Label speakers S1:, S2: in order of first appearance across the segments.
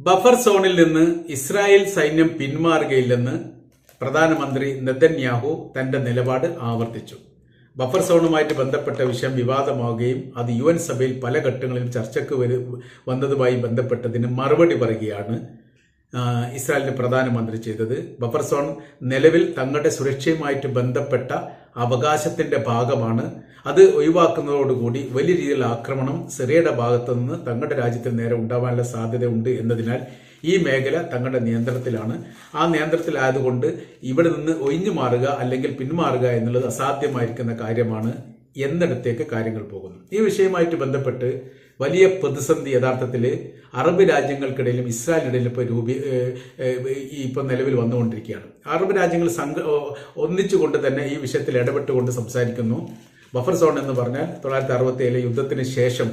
S1: Buffer സോണിൽ നിന്ന് Israel സൈന്യം പിന്മാറുകയില്ലെന്ന് പ്രധാനമന്ത്രി നെതന്യാഹു തന്റെ നിലപാട് ആവർത്തിച്ചു. ബഫർ സോണുമായിട്ട് ബന്ധപ്പെട്ട വിഷയം വിവാദമാവുകയും അത് യു എൻ സഭയിൽ പല ഘട്ടങ്ങളിലും ചർച്ചയ്ക്ക് വരു വന്നതുമായി ബന്ധപ്പെട്ടതിന് മറുപടി പറയുകയാണ് ഇസ്രായേലിന്റെ പ്രധാനമന്ത്രി ചെയ്തത്. ബഫർ സോൺ നിലവിൽ തങ്ങളുടെ സുരക്ഷയുമായിട്ട് ബന്ധപ്പെട്ട അവകാശത്തിന്റെ ഭാഗമാണ്. അത് ഒഴിവാക്കുന്നതോടുകൂടി വലിയ രീതിയിലുള്ള ആക്രമണം സിറിയയുടെ ഭാഗത്തു നിന്ന് തങ്ങളുടെ രാജ്യത്തിന് നേരെ ഉണ്ടാവാനുള്ള സാധ്യതയുണ്ട് എന്നതിനാൽ ഈ മേഖല തങ്ങളുടെ നിയന്ത്രണത്തിലാണ്. ആ നിയന്ത്രണത്തിലായതുകൊണ്ട് ഇവിടെ നിന്ന് ഒഴിഞ്ഞു മാറുക അല്ലെങ്കിൽ പിന്മാറുക എന്നുള്ളത് അസാധ്യമായിരിക്കുന്ന കാര്യമാണ്. എന്നിടത്തേക്ക് കാര്യങ്ങൾ പോകുന്നു. ഈ വിഷയവുമായിട്ട് ബന്ധപ്പെട്ട് വലിയ പ്രതിസന്ധി യഥാർത്ഥത്തിൽ അറബ് രാജ്യങ്ങൾക്കിടയിലും ഇസ്രായേലിടയിലും ഇപ്പോൾ രൂപീ ഇപ്പം നിലവിൽ വന്നുകൊണ്ടിരിക്കുകയാണ്. അറബ് രാജ്യങ്ങൾ സംഘ ഒന്നിച്ചുകൊണ്ട് തന്നെ ഈ വിഷയത്തിൽ ഇടപെട്ടുകൊണ്ട് സംസാരിക്കുന്നു. ബഫർ സോൺ എന്ന് പറഞ്ഞാൽ തൊള്ളായിരത്തി അറുപത്തി ഏഴിലെ യുദ്ധത്തിന് ശേഷം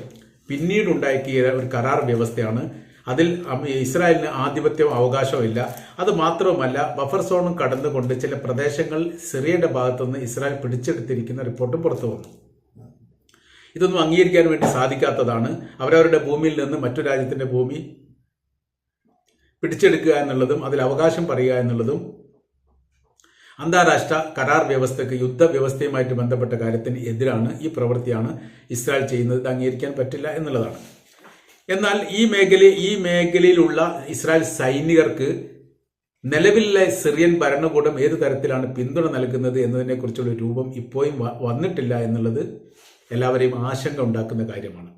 S1: പിന്നീടുണ്ടാക്കിയ ഒരു കരാർ വ്യവസ്ഥയാണ്. അതിൽ ഇസ്രായേലിന് ആധിപത്യവും അവകാശവും ഇല്ല. അത് മാത്രവുമല്ല ബഫർ സോണും കടന്നുകൊണ്ട് ചില പ്രദേശങ്ങൾ സിറിയയുടെ ഭാഗത്തുനിന്ന് ഇസ്രായേൽ പിടിച്ചെടുത്തിരിക്കുന്ന റിപ്പോർട്ടും പുറത്തു വന്നു. ഇതൊന്നും അംഗീകരിക്കാൻ വേണ്ടി സാധിക്കാത്തതാണ്. അവരവരുടെ ഭൂമിയിൽ നിന്ന് മറ്റു രാജ്യത്തിന്റെ ഭൂമി പിടിച്ചെടുക്കുക എന്നുള്ളതും അതിൽ അവകാശം പറയുക എന്നുള്ളതും അന്താരാഷ്ട്ര കരാർ വ്യവസ്ഥയ്ക്ക് യുദ്ധ വ്യവസ്ഥയുമായിട്ട് ബന്ധപ്പെട്ട കാര്യത്തിന് എതിരാണ് ഈ പ്രവൃത്തിയാണ് ഇസ്രായേൽ ചെയ്യുന്നത്. ഇത് അംഗീകരിക്കാൻ പറ്റില്ല എന്നുള്ളതാണ്. എന്നാൽ ഈ മേഖല ഈ മേഖലയിലുള്ള ഇസ്രായേൽ സൈനികർക്ക് നിലവിലെ സിറിയൻ ഭരണകൂടം ഏത് തരത്തിലാണ് പിന്തുണ നൽകുന്നത് എന്നതിനെക്കുറിച്ചുള്ള രൂപം ഇപ്പോഴും വന്നിട്ടില്ല എന്നുള്ളത് എല്ലാവരെയും ആശങ്ക ഉണ്ടാക്കുന്ന കാര്യമാണ്.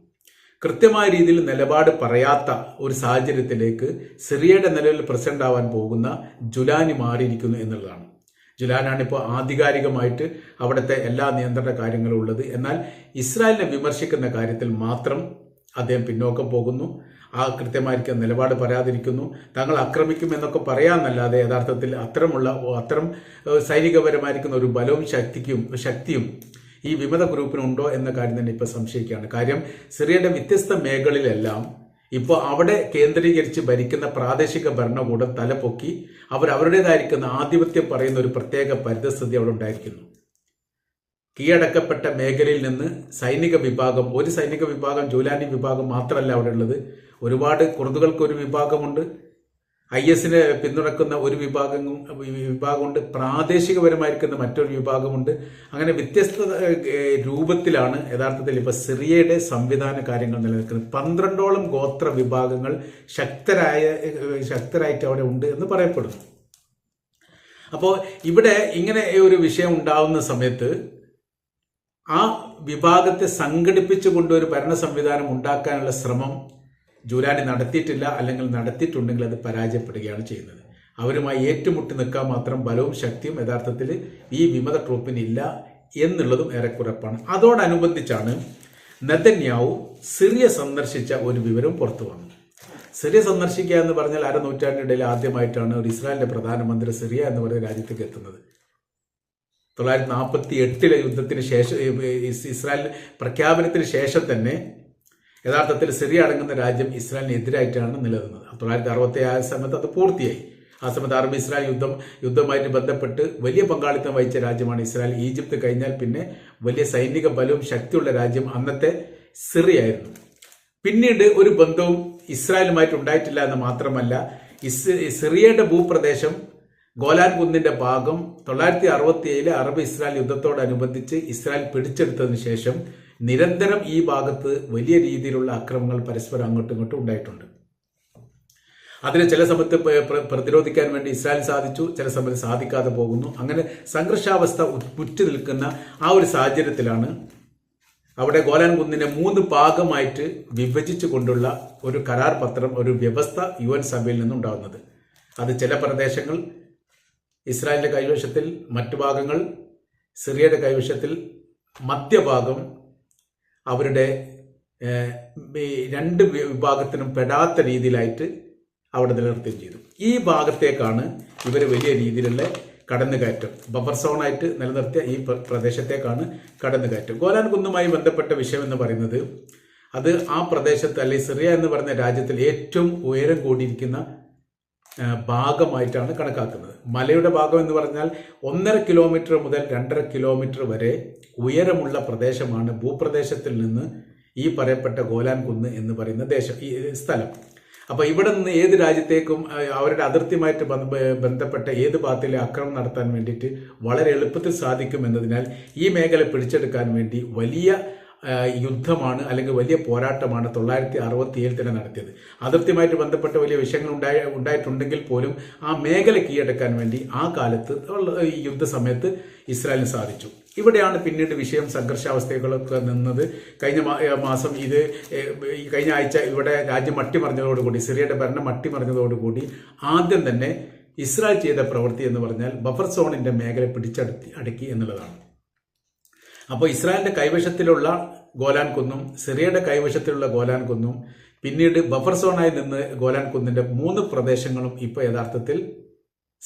S1: കൃത്യമായ രീതിയിൽ നിലപാട് പറയാത്ത ഒരു സാഹചര്യത്തിലേക്ക് സിറിയയുടെ നിലവിൽ പ്രസിഡന്റ് ആവാൻ പോകുന്ന ജുലാനി മാറിയിരിക്കുന്നു എന്നുള്ളതാണ്. ജുലാനാണ് ഇപ്പോൾ ആധികാരികമായിട്ട് അവിടുത്തെ എല്ലാ നിയന്ത്രണ കാര്യങ്ങളും ഉള്ളത്. എന്നാൽ ഇസ്രായേലിനെ വിമർശിക്കുന്ന കാര്യത്തിൽ മാത്രം അദ്ദേഹം പിന്നോക്കം പോകുന്നു. ആ കൃത്യമായിരിക്കും നിലപാട് പറയാതിരിക്കുന്നു. തങ്ങൾ ആക്രമിക്കുമെന്നൊക്കെ പറയാമെന്നല്ലാതെ യഥാർത്ഥത്തിൽ അത്തരമുള്ള അത്തരം സൈനികപരമായിരിക്കുന്ന ഒരു ബലവും ശക്തിക്കും ശക്തിയും ഈ വിമത ഗ്രൂപ്പിനുണ്ടോ എന്ന കാര്യം തന്നെ ഇപ്പൊ സംശയിക്കുകയാണ്. കാര്യം സിറിയയുടെ വ്യത്യസ്ത മേഖലയിലെല്ലാം ഇപ്പോൾ അവിടെ കേന്ദ്രീകരിച്ച് ഭരിക്കുന്ന പ്രാദേശിക ഭരണകൂടം തലപൊക്കി അവർ അവരുടേതായിരിക്കുന്ന ആധിപത്യം പറയുന്ന ഒരു പ്രത്യേക പരിതസ്ഥിതി അവിടെ ഉണ്ടായിരിക്കുന്നു. കീഴടക്കപ്പെട്ട മേഖലയിൽ നിന്ന് സൈനിക വിഭാഗം ഒരു സൈനിക വിഭാഗം ജൂലാനി വിഭാഗം മാത്രമല്ല അവിടെ ഉള്ളത്. ഒരുപാട് കുർദുകൾക്ക് ഒരു വിഭാഗമുണ്ട്. ഐ എസിനെ പിന്തുണക്കുന്ന ഒരു വിഭാഗം വിഭാഗമുണ്ട്. പ്രാദേശികപരമായിരിക്കുന്ന മറ്റൊരു വിഭാഗമുണ്ട്. അങ്ങനെ വ്യത്യസ്ത രൂപത്തിലാണ് യഥാർത്ഥത്തിൽ ഇപ്പൊ സിറിയയുടെ സംവിധാന കാര്യങ്ങൾ നിലനിൽക്കുന്നത്. പന്ത്രണ്ടോളം ഗോത്ര വിഭാഗങ്ങൾ ശക്തരായ ശക്തരായിട്ട് അവിടെ ഉണ്ട് എന്ന് പറയപ്പെടുന്നു. അപ്പോൾ ഇവിടെ ഇങ്ങനെ ഒരു വിഷയം ഉണ്ടാവുന്ന സമയത്ത് ആ വിഭാഗത്തെ സംഘടിപ്പിച്ചുകൊണ്ട് ഒരു ഭരണ സംവിധാനം ഉണ്ടാക്കാനുള്ള ശ്രമം ജൂലാനി നടത്തിയിട്ടില്ല അല്ലെങ്കിൽ നടത്തിയിട്ടുണ്ടെങ്കിൽ അത് പരാജയപ്പെടുകയാണ് ചെയ്യുന്നത്. അവരുമായി ഏറ്റുമുട്ടി നിൽക്കാൻ മാത്രം ബലവും ശക്തിയും യഥാർത്ഥത്തിൽ ഈ വിമത ട്രൂപ്പിനില്ല എന്നുള്ളതും ഏറെക്കുറപ്പാണ് അതോടനുബന്ധിച്ചാണ് നെതന്യാവു സിറിയ സന്ദർശിച്ച ഒരു വിവരം പുറത്തു വന്നു സിറിയ സന്ദർശിക്കുക എന്ന് പറഞ്ഞാൽ അര നൂറ്റാണ്ടിനിടയിൽ ആദ്യമായിട്ടാണ് ഒരു ഇസ്രായേലിന്റെ പ്രധാനമന്ത്രി സിറിയ എന്ന് പറയുന്ന രാജ്യത്തേക്ക് എത്തുന്നത്. തൊള്ളായിരത്തി നാൽപ്പത്തി എട്ടിലെ യുദ്ധത്തിന് ശേഷം ഇസ്രായേൽ പ്രഖ്യാപനത്തിന് ശേഷം തന്നെ യഥാർത്ഥത്തിൽ സിറിയ അടങ്ങുന്ന രാജ്യം ഇസ്രായേലിന് എതിരായിട്ടാണ് നിലനിന്നത്. തൊള്ളായിരത്തി അറുപത്തി ആ സമയത്ത് അത് പൂർത്തിയായി. ആ സമയത്ത് അറബ് ഇസ്രായേൽ യുദ്ധം യുദ്ധവുമായിട്ട് ബന്ധപ്പെട്ട് വലിയ പങ്കാളിത്തം വഹിച്ച രാജ്യമാണ് ഇസ്രായേൽ. ഈജിപ്ത് കഴിഞ്ഞാൽ പിന്നെ വലിയ സൈനിക ബലവും ശക്തിയുള്ള രാജ്യം അന്നത്തെ സിറിയായിരുന്നു പിന്നീട് ഒരു ബന്ധവും ഇസ്രായേലുമായിട്ട് ഉണ്ടായിട്ടില്ല എന്ന് മാത്രമല്ല സിറിയയുടെ ഭൂപ്രദേശം ഗോലാൻ കുന്നിന്റെ ഭാഗം തൊള്ളായിരത്തി അറുപത്തി ഏഴിലെ അറബ് ഇസ്രായേൽ യുദ്ധത്തോടനുബന്ധിച്ച് ഇസ്രായേൽ പിടിച്ചെടുത്തതിന് ശേഷം നിരന്തരം ഈ ഭാഗത്ത് വലിയ രീതിയിലുള്ള അക്രമങ്ങൾ പരസ്പരം അങ്ങോട്ടും ഇങ്ങോട്ടും ഉണ്ടായിട്ടുണ്ട്. അതിന് ചില സമയത്ത് പ്രതിരോധിക്കാൻ വേണ്ടി ഇസ്രായേൽ സാധിച്ചു ചില സമയത്ത് സാധിക്കാതെ പോകുന്നു. അങ്ങനെ സംഘർഷാവസ്ഥ ഉറ്റു നിൽക്കുന്ന ആ ഒരു സാഹചര്യത്തിലാണ് അവിടെ ഗോലാൻ കുന്നിനെ മൂന്ന് ഭാഗമായിട്ട് വിഭജിച്ചു കൊണ്ടുള്ള ഒരു കരാർ പത്രം ഒരു വ്യവസ്ഥ യു എൻ സഭയിൽ നിന്നുണ്ടാകുന്നത്. അത് ചില പ്രദേശങ്ങൾ ഇസ്രായേലിന്റെ കൈവശത്തിൽ മറ്റു ഭാഗങ്ങൾ സിറിയയുടെ കൈവശത്തിൽ മധ്യഭാഗം അവരുടെ രണ്ട് വിഭാഗത്തിനും പെടാത്ത രീതിയിലായിട്ട് അവിടെ നിലനിർത്തുകയും ചെയ്തു. ഈ ഭാഗത്തേക്കാണ് ഇവർ വലിയ രീതിയിലുള്ള കടന്നുകയറ്റം. ബഫർ സോണായിട്ട് നിലനിർത്തിയ ഈ പ്രദേശത്തേക്കാണ് കടന്നുകയറ്റം. ഗോലാൻ കുന്നുമായി ബന്ധപ്പെട്ട വിഷയം എന്ന് പറയുന്നത് അത് ആ പ്രദേശത്ത് അല്ലെങ്കിൽ സിറിയ എന്ന് പറയുന്ന രാജ്യത്തിൽ ഏറ്റവും ഉയരം കൂടിയിരിക്കുന്ന ഭാഗമായിട്ടാണ് കണക്കാക്കുന്നത്. മലയുടെ ഭാഗം എന്ന് പറഞ്ഞാൽ ഒന്നര കിലോമീറ്റർ മുതൽ രണ്ടര കിലോമീറ്റർ വരെ ഉയരമുള്ള പ്രദേശമാണ് ഭൂപ്രദേശത്തിൽ നിന്ന് ഈ പറയപ്പെട്ട ഗോലാൻ കുന്ന് എന്ന് പറയുന്ന ദേശം ഈ സ്ഥലം. അപ്പോൾ ഇവിടെ നിന്ന് ഏത് രാജ്യത്തേക്കും അവരുടെ അതിർത്തിയുമായിട്ട് ബന്ധപ്പെട്ട ഏത് ഭാഗത്തിലെ ആക്രമണം നടത്താൻ വേണ്ടിയിട്ട് വളരെ എളുപ്പത്തിൽ സാധിക്കും എന്നതിനാൽ ഈ മേഖല പിടിച്ചെടുക്കാൻ വേണ്ടി വലിയ യുദ്ധമാണ് അല്ലെങ്കിൽ വലിയ പോരാട്ടമാണ് തൊള്ളായിരത്തി അറുപത്തി ഏഴിൽ തന്നെ നടത്തിയത്. അതിർത്തിയുമായിട്ട് ബന്ധപ്പെട്ട വലിയ വിഷയങ്ങൾ ഉണ്ടായ ഉണ്ടായിട്ടുണ്ടെങ്കിൽ പോലും ആ മേഖല കീഴടക്കാൻ വേണ്ടി ആ കാലത്ത് യുദ്ധ ഈ യുദ്ധസമയത്ത് ഇസ്രായേലിന് സാധിച്ചു. ഇവിടെയാണ് പിന്നീട് വിഷയം സംഘർഷാവസ്ഥകളൊക്കെ നിന്നത്. കഴിഞ്ഞ മാസം ഇത് കഴിഞ്ഞ ആഴ്ച ഇവിടെ രാജ്യം മട്ടിമറിഞ്ഞതോടുകൂടി സിറിയയുടെ ഭരണം മട്ടിമറിഞ്ഞതോടുകൂടി ആദ്യം തന്നെ ഇസ്രായേൽ ചെയ്ത പ്രവൃത്തി എന്ന് പറഞ്ഞാൽ ബഫർ സോണിന്റെ മേഖല പിടിച്ചടക്കി അടക്കി എന്നുള്ളതാണ്. അപ്പോൾ ഇസ്രായേലിന്റെ കൈവശത്തിലുള്ള ഗോലാൻ കുന്നും സിറിയയുടെ കൈവശത്തിലുള്ള ഗോലാൻ കുന്നും പിന്നീട് ബഫർ സോണായി നിന്ന് ഗോലാൻ കുന്നിന്റെ മൂന്ന് പ്രദേശങ്ങളും ഇപ്പോൾ യഥാർത്ഥത്തിൽ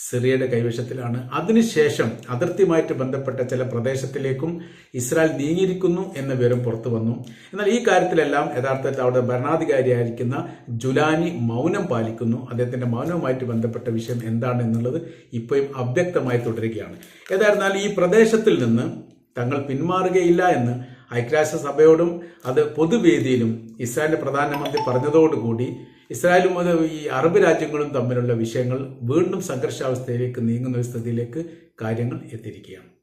S1: സിറിയയുടെ കൈവശത്തിലാണ്. അതിനുശേഷം അതിർത്തിയുമായിട്ട് ബന്ധപ്പെട്ട ചില പ്രദേശത്തിലേക്കും ഇസ്രായേൽ നീങ്ങിയിരിക്കുന്നു എന്ന വിവരം പുറത്തു വന്നു. എന്നാൽ ഈ കാര്യത്തിലെല്ലാം യഥാർത്ഥത്തിൽ അവിടെ ഭരണാധികാരിയായിരിക്കുന്ന ജുലാനി മൗനം പാലിക്കുന്നു. അദ്ദേഹത്തിന്റെ മൗനവുമായിട്ട് ബന്ധപ്പെട്ട വിഷയം എന്താണ് എന്നുള്ളത് ഇപ്പോഴും അവ്യക്തമായി തുടരുകയാണ്. ഏതായിരുന്നാലും ഈ പ്രദേശത്തിൽ നിന്ന് തങ്ങൾ പിന്മാറുകയില്ല എന്ന് ഐക്യരാഷ്ട്രസഭയോടും അത് പൊതുവേദിയിലും ഇസ്രായേലിന്റെ പ്രധാനമന്ത്രി പറഞ്ഞതോടുകൂടി ഇസ്രായേലും അത് ഈ അറബ് രാജ്യങ്ങളും തമ്മിലുള്ള വിഷയങ്ങൾ വീണ്ടും സംഘർഷാവസ്ഥയിലേക്ക് നീങ്ങുന്ന ഒരു സ്ഥിതിയിലേക്ക് കാര്യങ്ങൾ എത്തിയിരിക്കുകയാണ്.